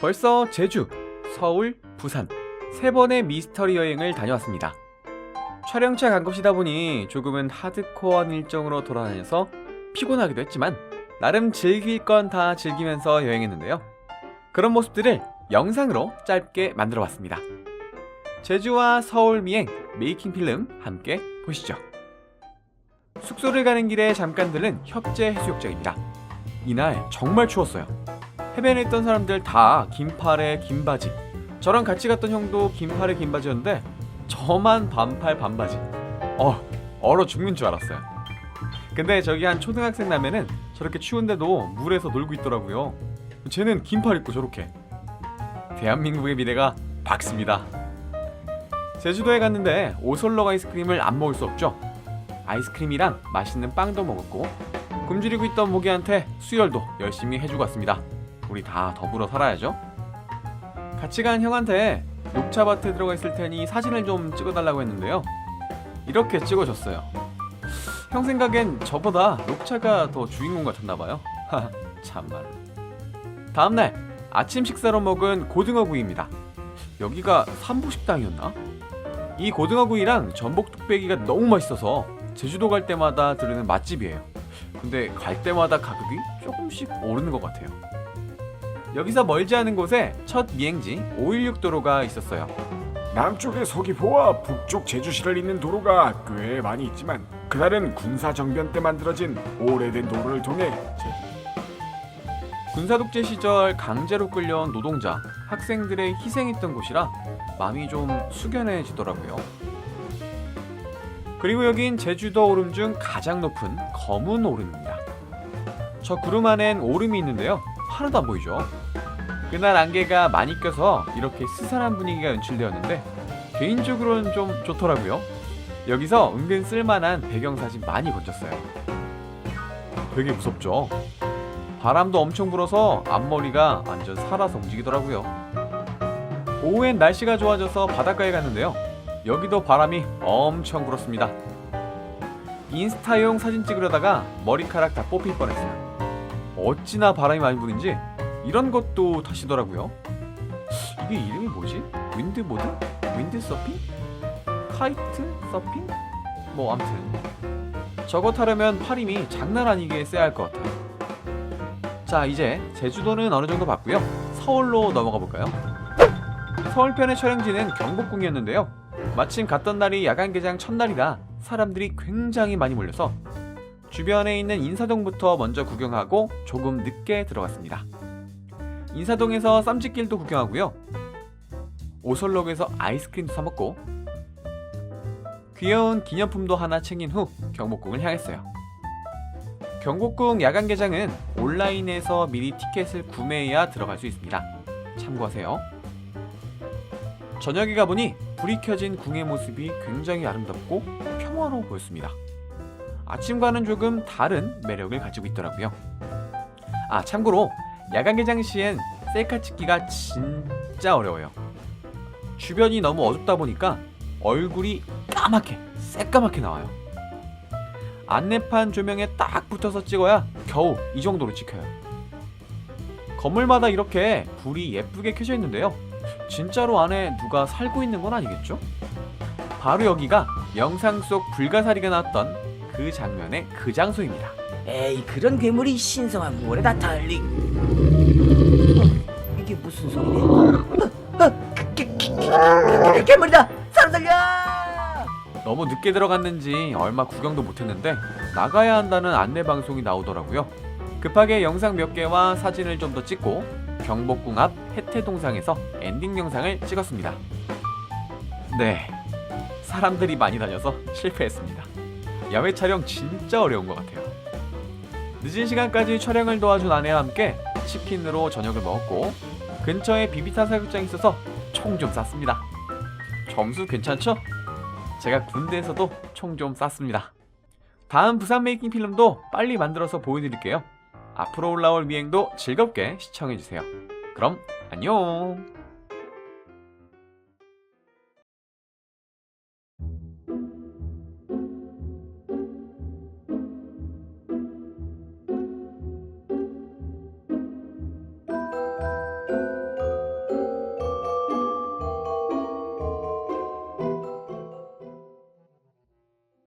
벌써 제주, 서울, 부산 세 번의 미스터리 여행을 다녀왔습니다. 촬영차 간 곳이다 보니 조금은 하드코어한 일정으로 돌아다녀서 피곤하기도 했지만 나름 즐길 건 다 즐기면서 여행했는데요. 그런 모습들을 영상으로 짧게 만들어 봤습니다. 제주와 서울 미행 메이킹 필름 함께 보시죠. 숙소를 가는 길에 잠깐 들른 협재 해수욕장입니다. 이날 정말 추웠어요. 해변에 있던 사람들 다 긴팔에 긴 바지. 저랑 같이 갔던 형도 긴팔에 긴 바지였는데 저만 반팔 반바지. 어, 얼어 죽는 줄 알았어요. 근데 저기 한 초등학생 라면은 저렇게 추운데도 물에서 놀고 있더라고요. 쟤는 긴팔 입고 저렇게. 대한민국의 미래가 밝습니다. 제주도에 갔는데 오설록 아이스크림을 안 먹을 수 없죠. 아이스크림이랑 맛있는 빵도 먹었고 굶주리고 있던 모기한테 수혈도 열심히 해주고 왔습니다. 우리 다 더불어 살아야죠. 같이 간 형한테 녹차밭에 들어가 있을 테니 사진을 좀 찍어달라고 했는데요. 이렇게 찍어줬어요. 형 생각엔 저보다 녹차가 더 주인공 같았나 봐요. 하하, 참말로. 다음날 아침 식사로 먹은 고등어 구이입니다. 여기가 삼부식당이었나? 이 고등어 구이랑 전복 뚝배기가 너무 맛있어서 제주도 갈 때마다 들르는 맛집이에요. 근데 갈 때마다 가격이 조금씩 오르는 것 같아요. 여기서 멀지 않은 곳에 첫 미행지 516 도로가 있었어요. 남쪽의 서귀포와 북쪽 제주시를 잇는 도로가 꽤 많이 있지만 그날은 군사 정변 때 만들어진 오래된 도로를 통해 제- 군사 독재 시절 강제로 끌려온 노동자, 학생들의 희생했던 곳이라 마음이 좀 숙연해지더라고요. 그리고 여긴 제주도 오름 중 가장 높은 검은 오름입니다. 저 구름 안엔 오름이 있는데요. 하나도 안 보이죠. 그날 안개가 많이 껴서 이렇게 스산한 분위기가 연출되었는데 개인적으로는 좀 좋더라고요. 여기서 은근 쓸만한 배경사진 많이 건졌어요. 되게 무섭죠? 바람도 엄청 불어서 앞머리가 완전 살아서 움직이더라고요. 오후엔 날씨가 좋아져서 바닷가에 갔는데요. 여기도 바람이 엄청 불었습니다. 인스타용 사진 찍으려다가 머리카락 다 뽑힐 뻔했어요. 어찌나 바람이 많이 부는지 이런 것도 타시더라고요. 이게 이름이 뭐지? 윈드보드? 윈드 서핑? 카이트 서핑? 뭐 아무튼 저거 타려면 팔 힘이 장난 아니게 세야 할 것 같아요. 자 이제 제주도는 어느 정도 봤고요. 서울로 넘어가 볼까요? 서울편의 촬영지는 경복궁이었는데요. 마침 갔던 날이 야간 개장 첫날이라 사람들이 굉장히 많이 몰려서 주변에 있는 인사동부터 먼저 구경하고 조금 늦게 들어갔습니다. 인사동에서 쌈짓길도 구경하고요. 오설록에서 아이스크림도 사 먹고 귀여운 기념품도 하나 챙긴 후 경복궁을 향했어요. 경복궁 야간 개장은 온라인에서 미리 티켓을 구매해야 들어갈 수 있습니다. 참고하세요. 저녁에 가보니 불이 켜진 궁의 모습이 굉장히 아름답고 평화로워 보였습니다. 아침과는 조금 다른 매력을 가지고 있더라고요. 아, 참고로 야간 개장 시엔 셀카 찍기가 진짜 어려워요. 주변이 너무 어둡다 보니까 얼굴이 까맣게, 새까맣게 나와요. 안내판 조명에 딱 붙어서 찍어야 겨우 이 정도로 찍혀요. 건물마다 이렇게 불이 예쁘게 켜져 있는데요. 진짜로 안에 누가 살고 있는 건 아니겠죠? 바로 여기가 영상 속 불가사리가 나왔던 그 장면의 그 장소입니다. 에이 그런 괴물이 신성한 물에다 달리 이게 무슨 소리래? 어, 어, 개, 개, 개, 괴물이다! 사람 살려! 너무 늦게 들어갔는지 얼마 구경도 못했는데 나가야 한다는 안내 방송이 나오더라고요. 급하게 영상 몇 개와 사진을 좀 더 찍고 경복궁 앞 해태동상에서 엔딩 영상을 찍었습니다. 네, 사람들이 많이 다녀서 실패했습니다. 야외 촬영 진짜 어려운 것 같아요. 늦은 시간까지 촬영을 도와준 아내와 함께 치킨으로 저녁을 먹었고 근처에 비비탄 사격장이 있어서 총 좀 쐈습니다. 점수 괜찮죠? 제가 군대에서도 총 좀 쐈습니다. 다음 부산 메이킹 필름도 빨리 만들어서 보여드릴게요. 앞으로 올라올 미행도 즐겁게 시청해주세요. 그럼 안녕!